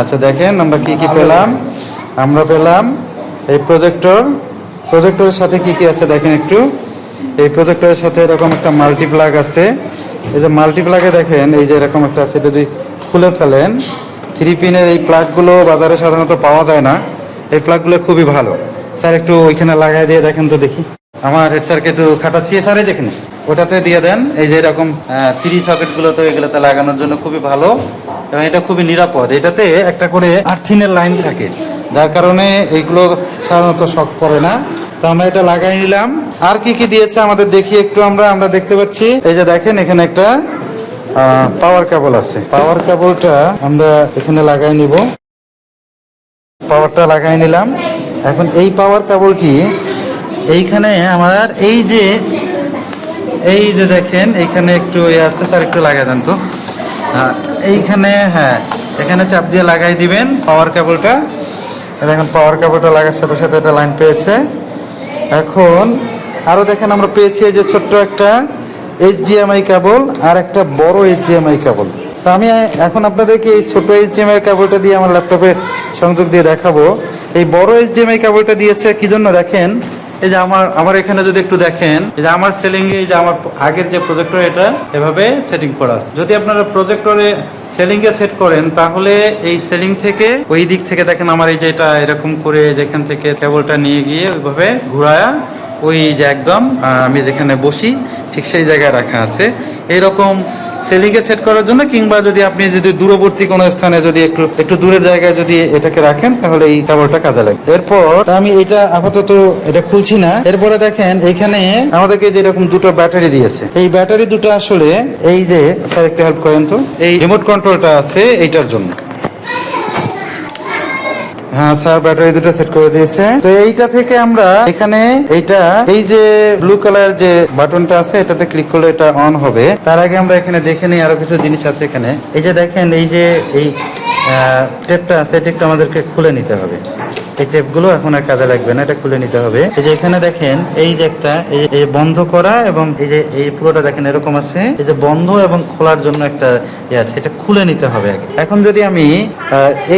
আচ্ছা দেখেন আমরা কি কি পেলাম? আমরা পেলাম এই প্রজেক্টর প্রজেক্টরের সাথে কি কি আছে দেখেন একটু। এই প্রজেক্টরের সাথে এরকম একটা মাল্টিপ্লাগ আছে। এই যে মাল্টিপ্লাগে দেখেন, এই যে এরকম একটা আছে, যদি খুলে ফেলেন থ্রি পিনের এই প্লাগগুলো বাজারে সাধারণত পাওয়া যায় না। এই প্লাগগুলো খুবই ভালো। স্যার, একটু ওইখানে লাগাই দিয়ে দেখেন তো দেখি। আমার হেড স্যারকে একটু খাটাচ্ছি। স্যারে দেখেন। ওটাতে দিয়ে দেন। এই যে এরকম থ্রি সকেটগুলো তো এগুলোতে লাগানোর জন্য খুবই ভালো এবং এটা খুবই নিরাপদ। এটাতে একটা করে আর্থিনের লাইন থাকে, যার কারণে এইগুলো সাধারণত শক করে না। তো আমরা এটা লাগাই নিলাম। আর কি কি দিয়েছে আমাদের দেখি একটু আমরা আমরা দেখতে পাচ্ছি। এই যে দেখেন, এখানে একটা পাওয়ার কেবল আছে। পাওয়ার কেবলটা আমরা এখানে লাগাই নিব। পাওয়ারটা লাগাই নিলাম। এখন এই পাওয়ার কেবলটি এইখানে আমার, এই যে এই যে দেখেন এইখানে একটু ইয়ে আছে, স্যার একটু লাগাই দেন তো। এইখানে হ্যাঁ এখানে চাপ দিয়ে লাগাই দিবেন পাওয়ার কেবলটা দেখেন পাওয়ার কেবলটা লাগার সাথে সাথে এটা লাইন পেয়েছে। এখন আরও দেখেন, আমরা পেয়েছি যে ছোট্ট একটা এইচডিএমআই কেবল আর একটা বড় এইচডিএমআই কেবল তো আমি এখন আপনাদেরকে এই ছোট এইচডিএমআই কেবলটা দিয়ে আমার ল্যাপটপে সংযোগ দিয়ে দেখাবো। এই বড় এইচডিএমআই কেবলটা দিয়েছে কি জন্য দেখেন? এই যে আমার আমার এখানে যদি একটু দেখেন, এই যে আমার সেলিং এ যে আমার আগের যে প্রজেক্টর এটা এভাবে সেটিং করা আছে। যদি আপনারা প্রজেক্টরে সেলিং এ সেট করেন, তাহলে এই সেলিং থেকে ওই দিক থেকে দেখেন আমার এই যে এটা এরকম করে যেখান থেকে কেবলটা নিয়ে গিয়ে ওইভাবে ঘুরায়া ওই যে একদম আমি যেখানে বসি, ঠিক সেই জায়গায় রাখা আছে। এইরকম সেলিংয়ে সেট করার জন্য কিংবা যদি আপনি যদি দূরবর্তী কোনো স্থানে যদি একটু একটু দূরের জায়গায় যদি এটাকে রাখেন, তাহলে এই টাওয়ারটা কাজে লাগে এরপর আমি এটা আপাতত এটা খুলছি না। এরপরে দেখেন এখানে আমাদেরকে যেরকম দুটো ব্যাটারি দিয়েছে। এই ব্যাটারি দুটো আসলে এই যে, স্যার একটু হেল্প করেন তো। এই রিমোট কন্ট্রোলটা আছে এইটার জন্য। হ্যাঁ স্যার ব্যাটারি দুটো সেট করে দিয়েছে। তো এইটা থেকে আমরা এখানে এইটা, এই যে ব্লু কালার যে বাটনটা আছে, এটাতে ক্লিক করলে এটা অন হবে। তার আগে আমরা এখানে দেখে নিই, আরও কিছু জিনিস আছে এখানে। এই যে দেখেন, এই যে এই টেপটা আছে, এটা একটু আমাদেরকে খুলে নিতে হবে। এই টেপগুলো এখন আর কাজে লাগবে না, এটা খুলে নিতে হবে। এই যে এখানে দেখেন, এই যে একটা, এই বন্ধ করা এবং এই যে, এই পুরোটা দেখেন এরকম আছে। এই যে বন্ধ এবং খোলার জন্য একটা ইয়ে আছে, এটা খুলে নিতে হবে এখন যদি আমি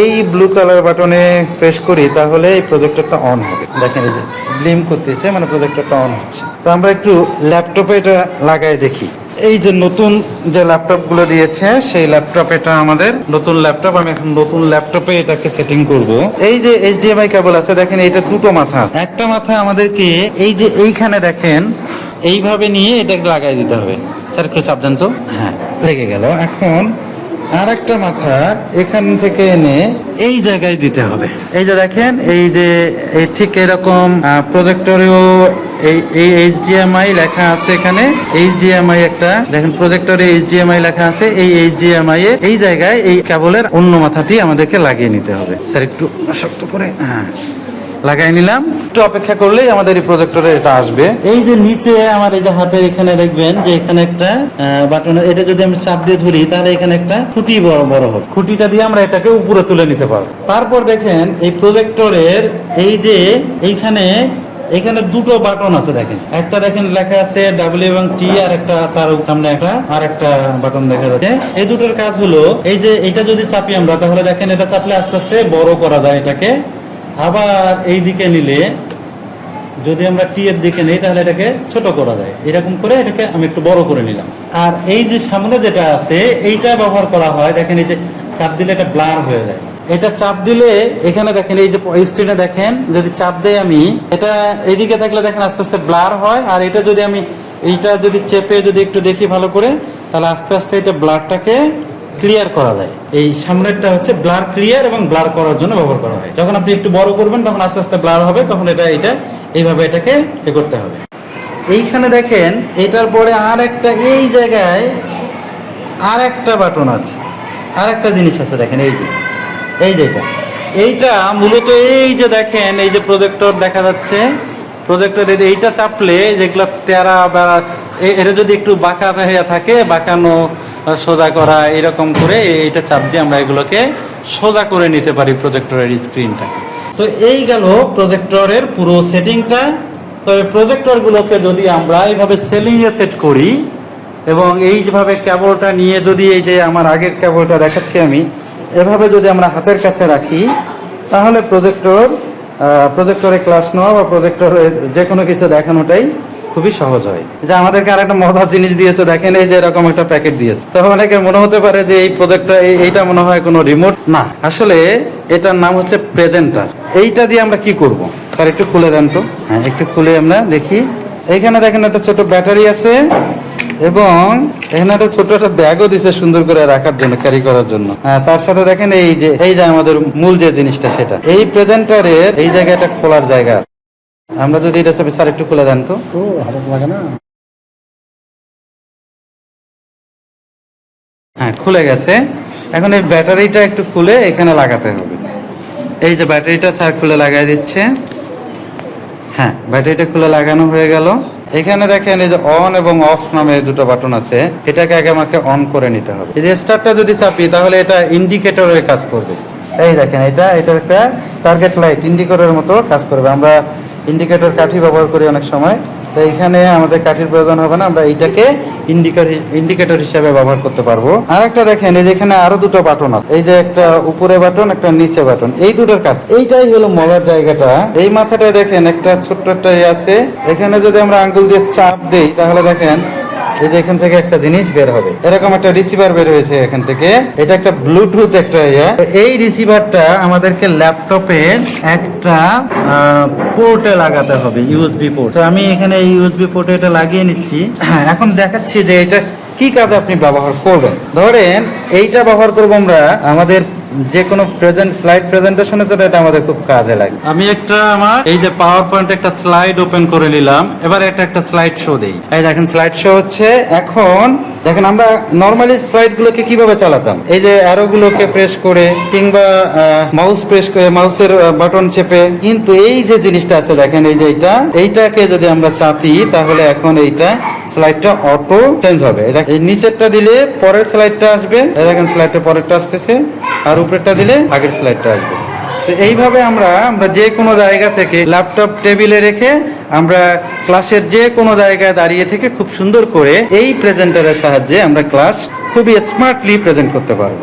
এই ব্লু কালার বাটনে প্রেস করি, তাহলে এই প্রজেক্টরটা অন হবে। দেখেন এই যে ব্লিম করতেছে মানে প্রজেক্টরটা অন হচ্ছে। তো আমরা একটু ল্যাপটপে এটা লাগাই দেখি। এই যে নতুন যে ল্যাপটপগুলো দিয়েছে, সেই ল্যাপটপ এটা আমাদের নতুন ল্যাপটপ। আমি এখন নতুন ল্যাপটপে এটাকে সেটিং করব। এই যে এইচডিএমআই কেবল আছে, দেখেন এটা দুটো মাথা। একটা মাথা আমাদেরকে এই যে এইখানে দেখেন, এইভাবে নিয়ে এটাকে লাগাই দিতে হবে। স্যার, একটু চাপ তো? হ্যাঁ লেগে গেল। এখন আর একটা মাথা এখান থেকে এনে এই জায়গায় দিতে হবে। এই যে দেখেন, এই যে ঠিক এরকম প্রজেক্টরেও এই এই এইচডিএমআই লেখা আছে এখানে। এইচডিএমআই একটা, দেখেন প্রজেক্টরে এইচডিএমআই লেখা আছে। এই এইচডিএমআই এ এই জায়গায় এই কেবলের অন্য মাথাটি আমাদেরকে লাগিয়ে নিতে হবে। স্যার, একটু শক্ত করে হ্যাঁ। লাগাই নিলাম। একটু অপেক্ষা করলেই আমাদের এই প্রজেক্টরে এটা আসবে। এই যে নিচে আমার এই যে হাতের এখানে দেখবেন যে এখানে একটা বাটন এটা যদি আমি চাপ দিয়ে ধরি তাহলে এখানে একটা খুঁটি বড় বড় হবে। খুঁটিটা দিয়ে আমরা এটাকে উপরে তুলে নিতে পারব। তারপর দেখেন এই প্রজেক্টরের এই যে এইখানে এখানে দুটো বাটন আছে দেখেন। একটা দেখেন লেখা আছে ডাব্লিউ এবং টি আর একটা তার সামনে একটা আর একটা বাটন দেখা যাচ্ছে। এই দুটোর কাজ হলো এই যে এটা যদি চাপি আমরা তাহলে দেখেন এটা চাপলে আস্তে আস্তে বড় করা যায় এটাকে। আবার এই দিকে নিলে যদি আমরা টি এর দিকে নেই, তাহলে এটাকে ছোট করা যায়। এরকম করে এটাকে আমি একটু বড় করে নিলাম। আর এই যে সামনে যেটা আছে, এইটা ব্যবহার করা হয়, দেখেন এই যে চাপ দিলে এটা ব্লার হয়ে যায়। এটা চাপ দিলে এখানে দেখেন, এই যে স্ক্রিনে দেখেন, যদি চাপ দেয় আমি, এটা এইদিকে থাকলে দেখেন আস্তে আস্তে ব্লার হয়, আর এটা যদি আমি এইটা যদি চেপে যদি একটু দেখি ভালো করে, তাহলে আস্তে আস্তে এটা ব্লারটাকে ক্লিয়ার করা যায়। এই সামনেরটা হচ্ছে ব্লার ক্লিয়ার এবং ব্লার করার জন্য ব্যবহার করা হয়। যখন আপনি একটু বড় করবেন, তখন আস্তে আস্তে ব্লার হবে, তখন এটা এটা, এইভাবে এটাকে এ করতে হবে। এইখানে দেখেন, এটার পরে আর একটা এই জায়গায় আর একটা বাটন আছে। আর একটা জিনিস আছে, দেখেন, এই যে এই যে এটা। এইটা মূলত এই যে দেখেন, এই যে প্রজেক্টর দেখা যাচ্ছে। প্রজেক্টরের এইটা চাপলে যেগুলো তেরা বা এটা যদি একটু বাঁকা হয়ে থাকে, বাঁকানো সোজা করা, এরকম করে এইটা চাপ দিয়ে আমরা এগুলোকে সোজা করে নিতে পারি প্রজেক্টরের স্ক্রিনটা তো এই গেল প্রজেক্টরের পুরো সেটিংটা তবে প্রজেক্টরগুলোকে যদি আমরা এইভাবে সেলিংয়ে সেট করি, এবং এই যেভাবে কেবলটা নিয়ে যদি এই যে আমার আগের কেবলটা দেখাচ্ছি আমি, এভাবে যদি আমরা হাতের কাছে রাখি, তাহলে প্রজেক্টর প্রজেক্টরে ক্লাস নেওয়া বা প্রজেক্টরে যে কোনো কিছু দেখানোটাই খুবই সহজ হয়। যে আমাদেরকে আর একটা মজার জিনিস দিয়েছে দেখেন এই যে এরকম একটা প্যাকেট দিয়েছে। তো অনেকের মনে হতে পারে যে এই প্রজেক্টটা এইটা মনে হয় কোনো রিমোট না। আসলে এটার নাম হচ্ছে প্রেজেন্টার এইটা দিয়ে আমরা কি করব? স্যার একটু খুলে দেন তো। হ্যাঁ একটু খুলে আমরা দেখি। এইখানে দেখেন একটা ছোট ব্যাটারি আছে এবং এখানে একটা ছোট একটা ব্যাগও দিছে সুন্দর করে রাখার জন্য ক্যারি করার জন্য। হ্যাঁ, তার সাথে দেখেন এই যে এই যে আমাদের মূল যে জিনিসটা সেটা। এই প্রেজেন্টারের এই জায়গাটা খোলার জায়গা। আমরা যদি এটা স্যার একটু খুলে দেন তো। লাগে না। হ্যাঁ খুলে গেছে। এখন এই ব্যাটারিটা একটু খুলে এখানে লাগাতে হবে। এই যে ব্যাটারিটা স্যার খুলে লাগাই দিচ্ছে। হ্যাঁ ব্যাটারিটা খুলে লাগানো হয়ে গেল। এখানে দেখেন এই যে অন এবং অফ নামে দুটো বাটন আছে। এটাকে আগে আমাকে অন করে নিতে হবে। এই যে স্টারটা যদি চাপি তাহলে এটা ইন্ডিকেটরের কাজ করবে। এই দেখেন এটা এটা একটা টার্গেট লাইট ইন্ডিকেটরের মতো কাজ করবে। আমরা ইন্ডিকেটর কাঠি ব্যবহার করি অনেক সময়। তো এখানে আমাদের কাঠির প্রয়োজন হবে না, আমরা এইটাকে ইন্ডিকেটর ইন্ডিকেটর হিসাবে ব্যবহার করতে পারব। আর একটা দেখেন, এই যেখানে আরও দুটো বাটন আছে। এই যে একটা উপরে বাটন, একটা নিচে বাটন, এই দুটোর কাজ। এইটাই হলো মজার জায়গাটা। এই মাথাটায় দেখেন, একটা ছোট্ট একটা আছে। এখানে যদি আমরা আঙ্গুল দিয়ে চাপ দিই, তাহলে দেখেন এই যে এখান থেকে একটা জিনিস বের হবে। এরকম একটা রিসিভার বের হয়েছে এখান থেকে। এটা একটা ব্লুটুথ একটা ইয়ে। এই রিসিভারটা আমাদেরকে ল্যাপটপের একটা পোর্টে লাগাতে হবে ইউএসবি পোর্ট তো আমি এখানে ইউএসবি পোর্টে এটা লাগিয়ে নিচ্ছি। হ্যাঁ এখন দেখাচ্ছি যে এটা কি কাজে আপনি ব্যবহার করবেন। ধরেন, এইটা ব্যবহার করব আমরা আমাদের যে কোনো প্রেজেন্ট স্লাইড প্রেজেন্টেশনের জন্য এটা আমাদের খুব কাজে লাগে। আমি একটা আমার এই যে পাওয়ার পয়েন্ট একটা স্লাইড ওপেন করে নিলাম। এবার এটা একটা স্লাইড শো দেই। এই দেখেন স্লাইড শো হচ্ছে এখন দেখেন আমরা নর্মালি স্লাইড গুলোকে কীভাবে চালাতাম? এই যে অ্যারো গুলোকে প্রেস করে কিংবা মাউস প্রেস করে মাউসের বাটন চেপে। কিন্তু এই যে জিনিসটা আছে দেখেন এই যে এটা এইটাকে যদি আমরা চাপি তাহলে এখন এইটা স্লাইডটা অটো চেঞ্জ হবে। এই নিচেরটা দিলে পরের স্লাইডটা আসবে। দেখেন স্লাইডটা পরেরটা আসতেছে। আর উপরেরটা দিলে আগের স্লাইডটা আসবে। তো এইভাবে আমরা আমরা যে কোনো জায়গা থেকে ল্যাপটপ টেবিলে রেখে আমরা ক্লাসের যে কোনো জায়গায় দাঁড়িয়ে থেকে খুব সুন্দর করে এই প্রেজেন্টারের সাহায্যে আমরা ক্লাস খুবই স্মার্টলি প্রেজেন্ট করতে পারব।